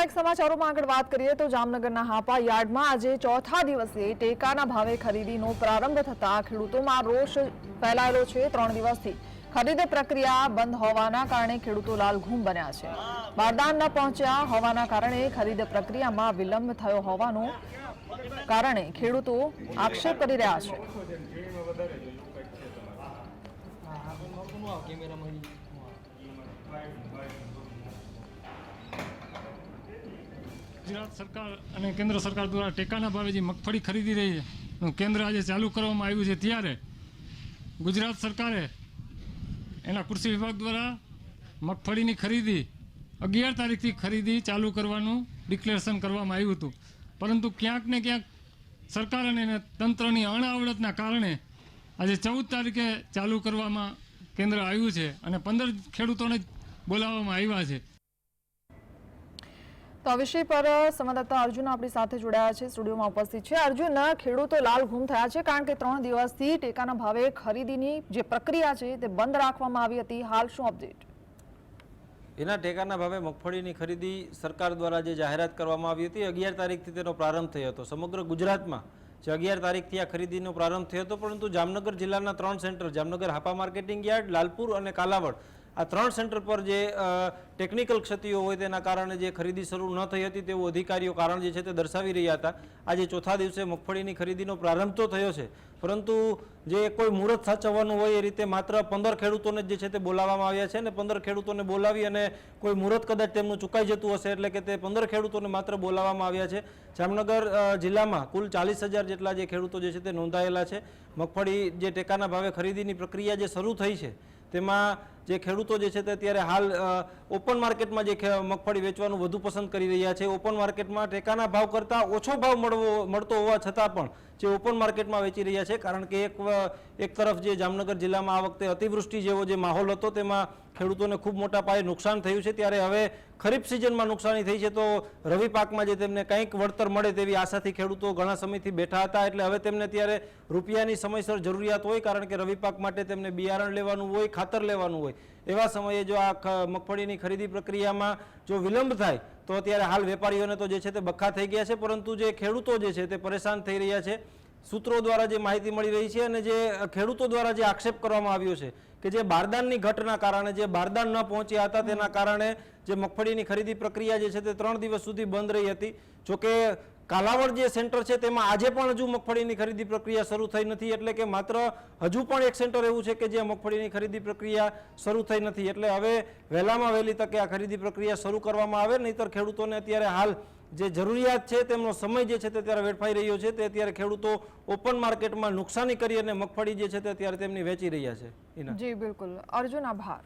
વધુમાં સમાચારોમાં આગળ વાત કરીએ તો જામનગરના હાપા યાર્ડમાં આજે ચોથા દિવસે ટેકાના ભાવે ખરીદીનો પ્રારંભ થતા ખેડૂતોમાં રોષ ફેલાયેલો છે ત્રણ દિવસથી ખરીદ પ્રક્રિયા બંધ હોવાના કારણે ખેડૂતો લાલઘૂમ બન્યા છે બારદાન ન પહોંચ્યા હોવાના કારણે ખરીદ પ્રક્રિયામાં વિલંબ થયો હોવાનું કારણે ખેડૂતો આક્ષેપ કરી રહ્યા છે ગુજરાત સરકાર અને કેન્દ્ર સરકાર દ્વારા ટેકાના ભાવે જે મગફળી ખરીદી રહી છે કેન્દ્ર આજે ચાલુ કરવામાં આવ્યું છે ત્યારે ગુજરાત સરકારે એના કૃષિ વિભાગ દ્વારા મગફળીની ખરીદી અગિયાર તારીખથી ખરીદી ચાલુ કરવાનું ડિક્લેરેશન કરવામાં આવ્યું હતું. પરંતુ ક્યાંક ને ક્યાંક સરકાર અને તંત્રની અણઆવડતના કારણે આજે ચૌદ તારીખે ચાલુ કરવામાં કેન્દ્ર આવ્યું છે અને પંદર ખેડૂતોને બોલાવવામાં આવ્યા છે. તો આ વિષય પર સંવાદદાતા અર્જુન આપણી સાથે જોડાયા છે, સ્ટુડિયોમાં ઉપસ્થિત છે. અર્જુન, ખેડૂતો લાલ ગુમ થયા છે કારણ કે ત્રણ દિવસથી ટેકાના ભાવે ખરીદીની જે પ્રક્રિયા છે તે બંધ રાખવામાં આવી હતી. હાલ શું અપડેટ? એના ટેકાના ભાવે મગફળીની ખરીદી સરકાર દ્વારા જે જાહેરાત કરવામાં આવી હતી, અગિયાર તારીખથી તેનો પ્રારંભ થયો હતો. સમગ્ર ગુજરાતમાં જે અગિયાર તારીખથી આ ખરીદીનો પ્રારંભ થયો હતો, પરંતુ જામનગર જિલ્લાના ત્રણ centre, Jamnagar Hapa marketing yard, Lalpur અને કાલાવડ આ ત્રણ સેન્ટર પર જે ટેકનિકલ ક્ષતિઓ હોય તેના કારણે જે ખરીદી શરૂ ન થઈ હતી તેવું અધિકારીઓ કારણ જે છે તે દર્શાવી રહ્યા હતા. આજે ચોથા દિવસે મગફળીની ખરીદીનો પ્રારંભ તો થયો છે, પરંતુ જે કોઈ મુહૂર્ત સાચવવાનું હોય એ રીતે માત્ર પંદર ખેડૂતોને જ છે તે બોલાવવામાં આવ્યા છે અને પંદર ખેડૂતોને બોલાવી અને કોઈ મુહૂર્ત કદાચ તેમનું ચૂકાઈ જતું હશે એટલે કે તે પંદર ખેડૂતોને માત્ર બોલાવવામાં આવ્યા છે. જામનગર જિલ્લામાં કુલ ચાલીસ હજાર જેટલા જે ખેડૂતો જે છે તે નોંધાયેલા છે. મગફળી જે ટેકાના ભાવે ખરીદીની પ્રક્રિયા જે શરૂ થઈ છે, તેમાં જે ખેડૂતો જે છે તે અત્યારે હાલ ઓપન માર્કેટમાં જે મગફળી વેચવાનું વધુ પસંદ કરી રહ્યા છે. ઓપન માર્કેટમાં ટેકાના ભાવ કરતાં ઓછો ભાવ મળવો, મળતો હોવા છતાં પણ જે ઓપન માર્કેટમાં વેચી રહ્યા છે, કારણ કે એક એક તરફ જે જામનગર જિલ્લામાં આ વખતે અતિવૃષ્ટિ જેવો જે માહોલ હતો, તેમાં ખેડૂતોને ખૂબ મોટા પાયે નુકસાન થયું છે. ત્યારે હવે ખરીફ સિઝનમાં નુકસાની થઈ છે, તો રવિ પાકમાં જે તેમને કંઈક વળતર મળે તેવી આશાથી ખેડૂતો ઘણા સમયથી બેઠા હતા. એટલે હવે તેમને ત્યારે રૂપિયાની સમયસર જરૂરિયાત હોય, કારણ કે રવિ પાક માટે તેમને બિયારણ લેવાનું હોય, ખાતર લેવાનું હોય. એવા સમયે જો આ મગફળીની ખરીદી પ્રક્રિયામાં જો વિલંબ થાય, તો અત્યારે હાલ વેપારીઓને તો જે છે તે બખા થઈ ગયા છે, પરંતુ જે ખેડૂતો જે છે તે પરેશાન થઈ રહ્યા છે. સૂત્રો દ્વારા જે માહિતી મળી રહી છે અને જે ખેડૂતો દ્વારા જે આક્ષેપ કરવામાં આવ્યો છે કે જે બારદાનની ઘટના કારણે, જે બારદાન ન પહોંચ્યા હતા તેના કારણે જે મગફળીની ખરીદી પ્રક્રિયા જે છે તે ત્રણ દિવસ સુધી બંધ રહી હતી. જોકે કાલાવડ જે સેન્ટર છે તેમાં આજે પણ હજુ મગફળીની ખરીદી પ્રક્રિયા શરૂ થઈ નથી એટલે કે માત્ર હજુ પણ એક સેન્ટર એવું છે કે જે મગફળીની ખરીદી પ્રક્રિયા શરૂ થઈ નથી. એટલે હવે વહેલામાં વહેલી તકે આ ખરીદી પ્રક્રિયા શરૂ કરવામાં આવે, નહીતર ખેડૂતોને અત્યારે હાલ જે જરૂરિયાત છે તેમનો સમય જે છે તે અત્યારે વેડફાઈ રહ્યો છે, તે અત્યારે ખેડૂતો ઓપન માર્કેટમાં નુકસાની કરી અને મગફળી જે છે તે અત્યારે તેમની વેચી રહ્યા છે. જી, બિલકુલ. અર્જુન, આભાર.